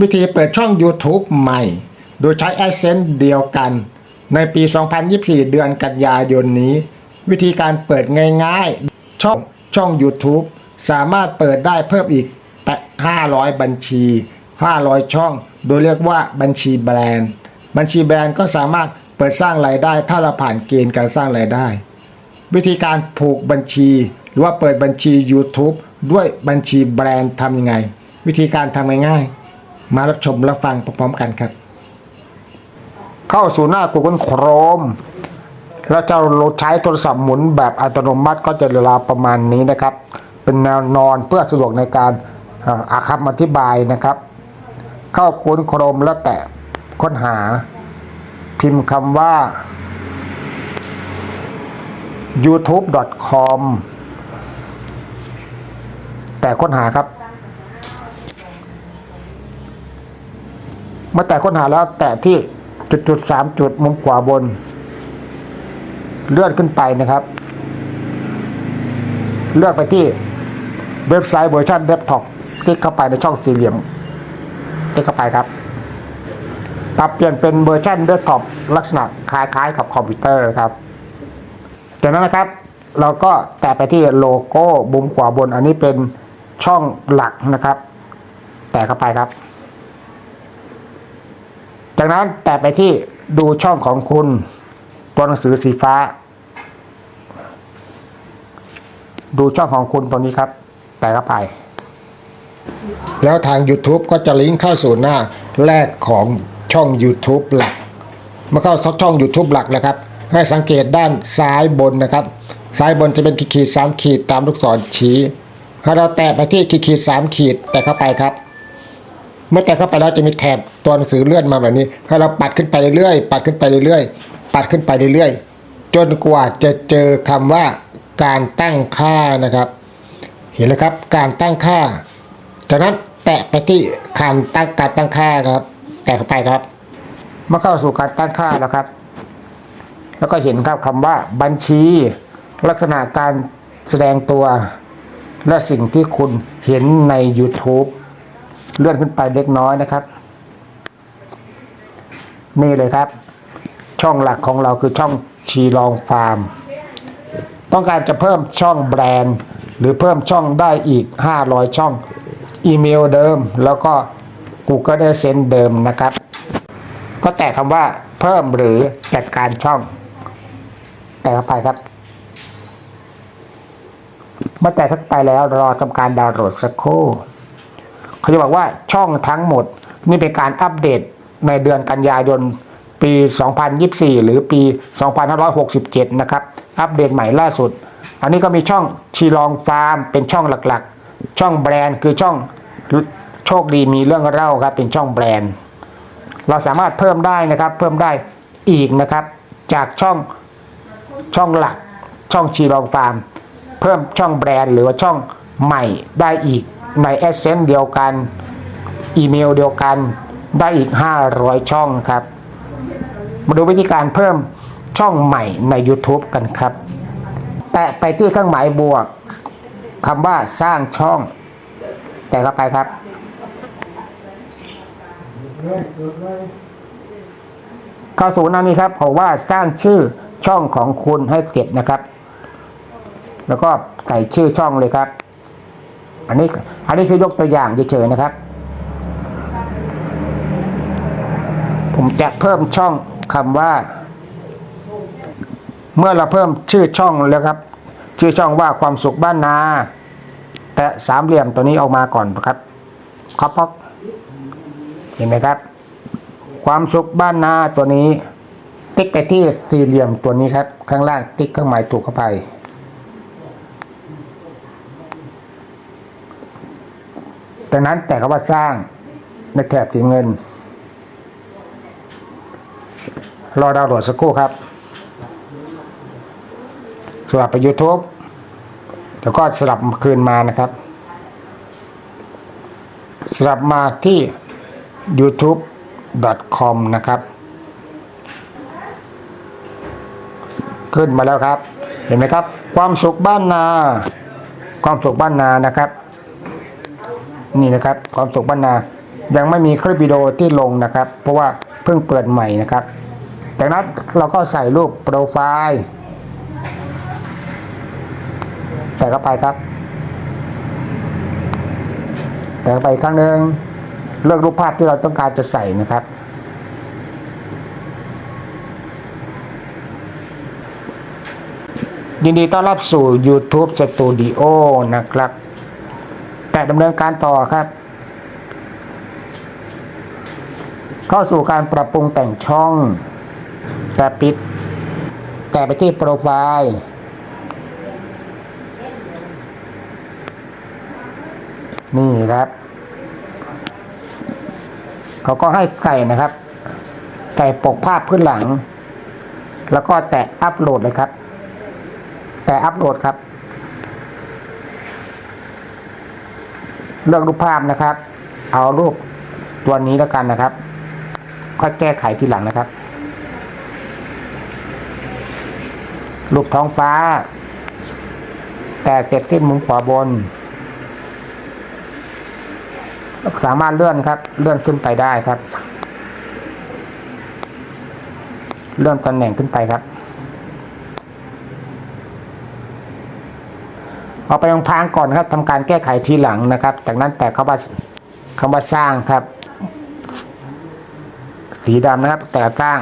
วิธีเปิดช่อง YouTube ใหม่ โดยใช้ Adsense เดียวกัน ในปี 2024 เดือนกันยายนนี้ วิธีการเปิดง่ายๆ ช่องช่อง YouTube สามารถเปิดได้เพิ่มอีกแตะ500 บัญชี 500 ช่อง โดยเรียกว่าบัญชีแบรนด์ บัญชีแบรนด์ก็สามารถเปิดสร้างรายได้ ถ้าเราผ่านเกณฑ์การสร้างรายได้ วิธีการผูกบัญชี หรือว่าเปิดบัญชี YouTube ด้วยบัญชีแบรนด์ทำยังไง วิธีการทำง่ายๆ มารับชมรับฟังพร้อมๆกันครับ เข้าสู่หน้า Google Chrome แล้วจะใช้โทรศัพท์หมุนแบบอัตโนมัติก็จะเวลาประมาณนี้นะครับ เป็นแนวนอนเพื่อสะดวกในการอาคำอธิบายนะครับ เข้า Google Chrome แล้วแตะค้นหา พิมพ์คำว่า youtube.com แต่ค้นหาครับ มื่อแต่ค้นหาแล้วแตะที่จุดจุดสามจุดมุมขวาบน เลื่อนขึ้นไปนะครับ เลือกไปที่เว็บไซต์เวอร์ชันเดสก์ท็อปคลิกเข้าไปในช่องสี่เหลี่ยมคลิกเข้าไปครับปรับเปลี่ยนเป็นเวอร์ชันเดสก์ท็อปลักษณะคล้ายๆ กับคอมพิวเตอร์ครับ จากนั้นนะครับ เราก็แตะไปที่โลโก้มุมขวาบน อันนี้เป็นช่องหลักนะครับ แตะเข้าไปครับ จากนั้นแตะไปที่ดูช่องของคุณตัวหนังสือสีฟ้า ดูช่องของคุณตรงนี้ครับ แตะเข้าไป แล้วทาง YouTube ก็จะลิงก์เข้าสู่หน้าแรกของช่อง YouTube หลักเมื่อเข้าช่อง YouTube หลักแล้วครับ ให้สังเกตด้านซ้ายบนนะครับ ซ้ายบนจะเป็นขีดสามขีดตามลูกศรชี้ให้เราแตะไปที่ขีดสามขีดแตะเข้าไปครับ เมื่อแตะเข้าไปแล้วจะมีแถบตัวหนังสือเลื่อนมาแบบนี้ให้เราปัดขึ้นไปเรื่อยๆปัดขึ้นไปเรื่อยๆปัดขึ้นไปเรื่อยๆ จนกว่าจะเจอคำว่าการตั้งค่านะครับ เห็นไหมครับการตั้งค่า จากนั้นแตะไปที่คันตั้งการตั้งค่าครับ แตะเข้าไปครับเมื่อเข้าสู่การตั้งค่าแล้วครับ แล้วก็เห็นครับคำว่าบัญชี ลักษณะการแสดงตัว และสิ่งที่คุณเห็นใน YouTube เลื่อนขึ้นไปเล็กน้อยนะครับ นี่เลยครับ ช่องหลักของเราคือช่องชีลองฟาร์ม ต้องการจะเพิ่มช่องแบรนด์ หรือเพิ่มช่องได้อีก 500 ช่อง อีเมลเดิม แล้วก็ Google Adsense เดิมนะครับ ก็แตะคำว่าเพิ่มหรือจัดการช่อง แตะเข้าไปครับเมื่อแตะเข้าไปแล้วรอทำการดาวน์โหลดสักครู่ เขาจะบอกว่าช่องทั้งหมดนี่เป็นการอัปเดตในเดือนกันยายนปี 2024 หรือปี 2567 นะครับ อัปเดตใหม่ล่าสุด อันนี้ก็มีช่องชีลองฟาร์ม เป็นช่องหลักๆ ช่องแบรนด์คือช่องโชคดีมีเรื่องเล่าครับ เป็นช่องแบรนด์ เราสามารถเพิ่มได้นะครับ เพิ่มได้อีกนะครับ จากช่องช่องหลัก ช่องชีลองฟาร์ม เพิ่มช่องแบรนด์หรือว่าช่องใหม่ได้อีก ในแอสเซนเดียวกัน อีเมลเดียวกันได้อีก 500 ช่องครับ มาดูวิธีการเพิ่มช่องใหม่ใน YouTube กันครับ แตะไปที่เครื่องหมายบวกคำว่าสร้างช่อง แตะเข้าไปครับ เข้าสู่หน้านี้ครับบอกว่าสร้างชื่อช่องของคุณให้เสร็จนะครับ แล้วก็ใส่ชื่อช่องเลยครับ อันนี้อันนี้คือยกตัวอย่างเฉยๆนะครับ ผมจะเพิ่มช่องคำว่า เมื่อเราเพิ่มชื่อช่องแล้วครับ ชื่อช่องว่าความสุขบ้านนา แต่สามเหลี่ยมตัวนี้ออกมาก่อนครับครับป๊อกเห็นไหมครับ ความสุขบ้านนาตัวนี้ ติ๊กไปที่สี่เหลี่ยมตัวนี้ครับ ข้างล่างติ๊กเครื่องหมายถูกเข้าไป จากนั้นแต่คำว่าสร้างในแถบสีเงิน รอดาวน์โหลดสักครู่ครับสลับไป YouTube แล้วก็สลับคืนมานะครับ สลับมาที่ youtube.com นะครับ ขึ้นมาแล้วครับ เห็นไหมครับ ความสุขบ้านนา ความสุขบ้านนานะครับ นี่นะครับความสุขบ้านนา ยังไม่มีคลิปวิดีโอที่ลงนะครับ เพราะว่าเพิ่งเปิดใหม่นะครับ จากนั้นเราก็ใส่รูปโปรไฟล์ใส่เข้าไปครับแต่เข้าไปอีกครั้งหนึ่งเลือกรูปภาพที่เราต้องการจะใส่นะครับยินดีต้อนรับสู่ YouTube Studio นะครับ แต่ดำเนินการต่อครับ เข้าสู่การปรับปรุงแต่งช่อง แต่ปิด แต่ไปที่โปรไฟล์นี่ครับเขาก็ให้ไก่นะครับไก่ปกภาพพื้นหลัง แล้วก็แตะอัปโหลดเลยครับ แต่อัปโหลดครับ เลือกรูปภาพนะครับ เอารูปตัวนี้แล้วกันนะครับ ค่อยแก้ไขทีหลังนะครับ รูปท้องฟ้า แต่เก็บที่มุมขวาบน สามารถเลื่อนครับ เลื่อนขึ้นไปได้ครับ เลื่อนตำแหน่งขึ้นไปครับ เอาไปลงพางก่อนครับทำการแก้ไขทีหลังนะครับ จากนั้นแต่เขาว่าคำว่าสร้างครับ สีดำนะครับ แต่สร้าง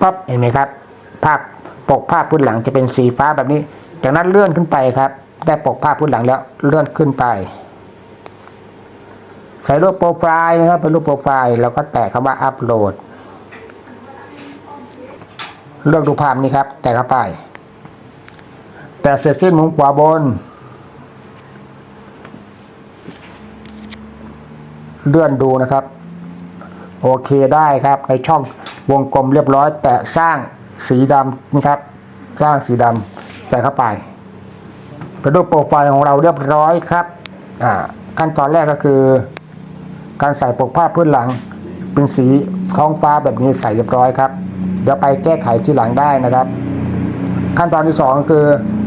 ปั๊บเห็นไหมครับ ภาพปกภาพพื้นหลังจะเป็นสีฟ้าแบบนี้ จากนั้นเลื่อนขึ้นไปครับ ได้ปกภาพพื้นหลังแล้วเลื่อนขึ้นไป ใส่รูปโปรไฟล์นะครับเป็นรูปโปรไฟล์แล้วก็แตะคำว่าอัปโหลด เลือกดูภาพนี้ครับ แตะเข้าไป แต่เสร็จสิ้นมุมขวาบน เลื่อนดูนะครับ โอเคได้ครับในช่องวงกลมเรียบร้อย แต่สร้างสีดำนะครับ สร้างสีดำใส่เข้าไปเป็นรูปโปรไฟล์ของเราเรียบร้อยครับขั้นตอนแรกก็คือ การใส่ปกภาพพื้นหลัง เป็นสีท้องฟ้าแบบนี้ใส่เรียบร้อยครับ ดี๋ยวไปแก้ไขทีหลังได้นะครับ ขั้นตอนที่สองก็คือ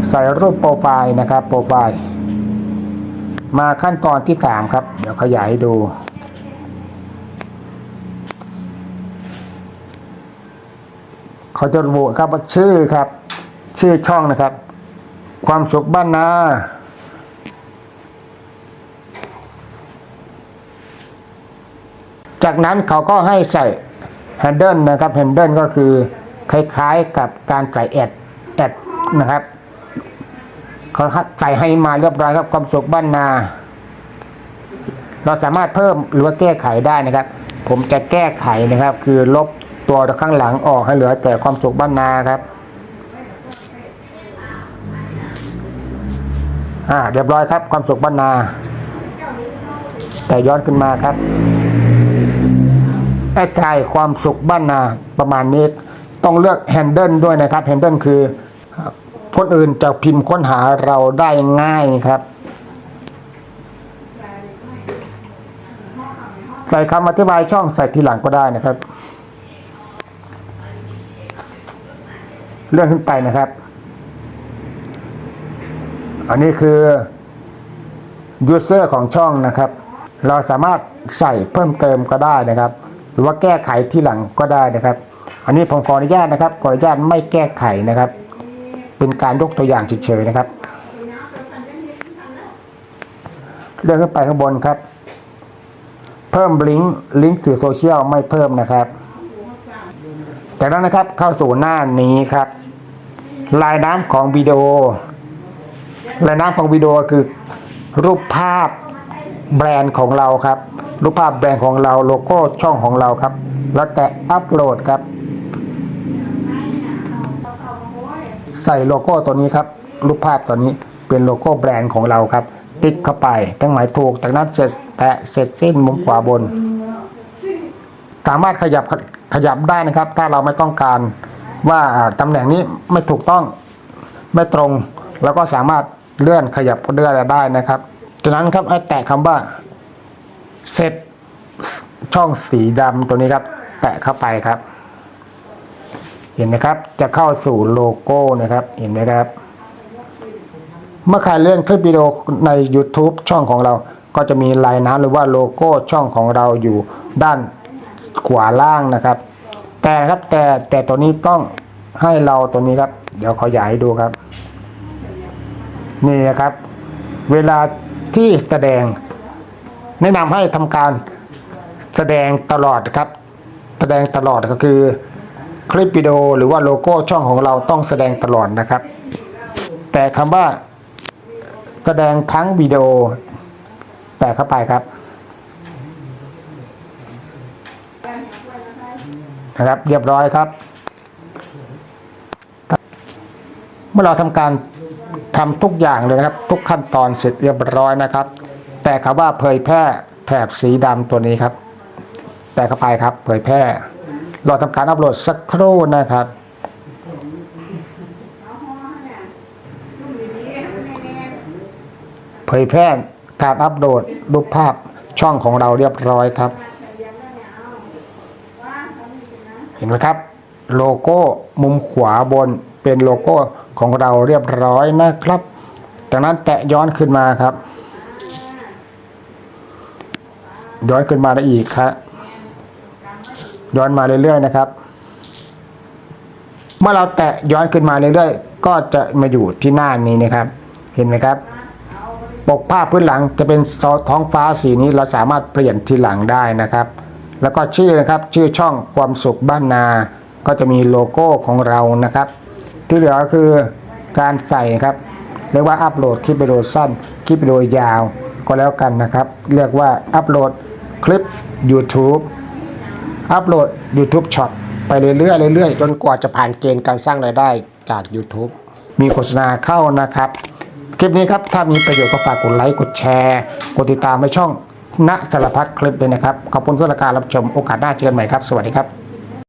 ใส่รูปโปรไฟล์นะครับโปรไฟล์มาขั้นตอนที่สามครับ เดี๋ยวขยายให้ดู เขาจะระบุครับว่าชื่อครับ ชื่อช่องนะครับ ความสุขบ้านนาจากนั้นเขาก็ให้ใส่ handle นะครับ handle ก็คือคล้ายๆกับการใส่แอดแอดนะครับเขาใส่ให้มาเรียบร้อยครับความสุขบ้านนา เราสามารถเพิ่มหรือว่าแก้ไขได้นะครับ ผมจะแก้ไขนะครับ คือลบตัวข้างหลังออกให้เหลือแต่ความสุขบ้านนาครับอ่าเรียบร้อยครับความสุขบ้านนา แต่ย้อนขึ้นมาครับ แอดไทยความสุขบ้านนาประมาณนี้ ต้องเลือกแฮนเดิลด้วยนะครับแฮนเดิลคือคนอื่นจะพิมพ์ค้นหาเราได้ง่ายครับใส่คำอธิบายช่องใส่ทีหลังก็ได้นะครับ เลื่อนขึ้นไปนะครับ อันนี้คือยูเซอร์ของช่องนะครับ เราสามารถใส่เพิ่มเติมก็ได้นะครับ หรือว่าแก้ไขที่หลังก็ได้นะครับ อันนี้ผมขออนุญาตนะครับขออนุญาตไม่แก้ไขนะครับ เป็นการยกตัวอย่างเฉยๆนะครับเลื่อนขึ้นไปข้างบนครับ เพิ่มลิงก์ลิงก์สื่อโซเชียลไม่เพิ่มนะครับ จากนั้นนะครับเข้าสู่หน้านี้ครับ ลายน้ำของวิดีโอ ลายน้ำของวิดีโอคือรูปภาพแบรนด์ของเราครับ รูปภาพแบรนด์ของเราโลโก้ช่องของเราครับ แล้วแตะอัปโหลดครับ ใส่โลโก้ตัวนี้ครับ รูปภาพตัวนี้เป็นโลโก้แบรนด์ของเราครับติ๊กเข้าไปตั้งหมายถูกจากนั้นเสร็จแตะเสร็จสิ้นมุมขวาบน สามารถขยับขยับได้นะครับ ถ้าเราไม่ต้องการว่าตำแหน่งนี้ไม่ถูกต้องไม่ตรงเราก็สามารถเลื่อนขยับเลื่อนได้นะครับจากนั้นครับให้แตะคำว่า เซตช่องสีดำตัวนี้ครับแตะเข้าไปครับ เห็นไหมครับ จะเข้าสู่โลโก้นะครับ เห็นไหมครับ เมื่อใครเลื่อนคลิปวิดีโอใน YouTube ช่องของเราก็จะมีลายน้ำหรือว่าโลโก้ช่องของเราอยู่ด้านขวาล่างนะครับ แต่ครับแต่แต่ตัวนี้ต้องให้เราตัวนี้ครับ เดี๋ยวขอใหญ่ให้ดูครับ นี่นะครับ เวลาที่แสดง แนะนำให้ทำการแสดงตลอดครับ แสดงตลอดก็คือ คลิปวิดีโอหรือว่าโลโก้ช่องของเราต้องแสดงตลอดนะครับ แต่คำว่า แสดงทั้งวิดีโอแปะเข้าไปครับนะครับ เรียบร้อยครับ เมื่อเราทำการทำทุกอย่างเลยนะครับ ทุกขั้นตอนเสร็จเรียบร้อยนะครับ แต่คำว่าเผยแพร่แถบสีดำตัวนี้ครับแปะเข้าไปครับ เผยแพร่เราทำการอัปโหลดสักครู่นะครับเผยแพร่การอัปโหลดรูปภาพช่องของเราเรียบร้อยครับ เห็นไหมครับ โลโก้มุมขวาบนเป็นโลโก้ของเราเรียบร้อยนะครับ จากนั้นแตะย้อนขึ้นมาครับ ย้อนขึ้นมาได้อีกครับย้อนมาเรื่อยๆนะครับ เมื่อเราแตะย้อนขึ้นมาเรื่อยๆ ก็จะมาอยู่ที่หน้านี้นะครับ เห็นไหมครับ ปกภาพพื้นหลังจะเป็นท้องฟ้าสีนี้เราสามารถเปลี่ยนทีหลังได้นะครับ แล้วก็ชื่อนะครับชื่อช่องความสุขบ้านนา ก็จะมีโลโก้ของเรานะครับ ที่เหลือก็คือการใส่ครับเรียกว่าอัปโหลดคลิปวิดีโอสั้นคลิปวิดีโอยาวก็แล้วกันนะครับ เรียกว่าอัปโหลด คลิป YouTube อัปโหลด YouTube Short ไปเรื่อยๆเรื่อยๆจนกว่าจะผ่านเกณฑ์การสร้างรายได้จาก YouTube มีโฆษณาเข้านะครับ คลิปนี้ครับ ถ้ามีประโยชน์ก็ฝากกดไลค์กดแชร์กดติดตามในช่องณสารพัดคลิปเลยนะครับ ขอบคุณทุกการรับชมโอกาสหน้าเจอกันใหม่ครับ สวัสดีครับ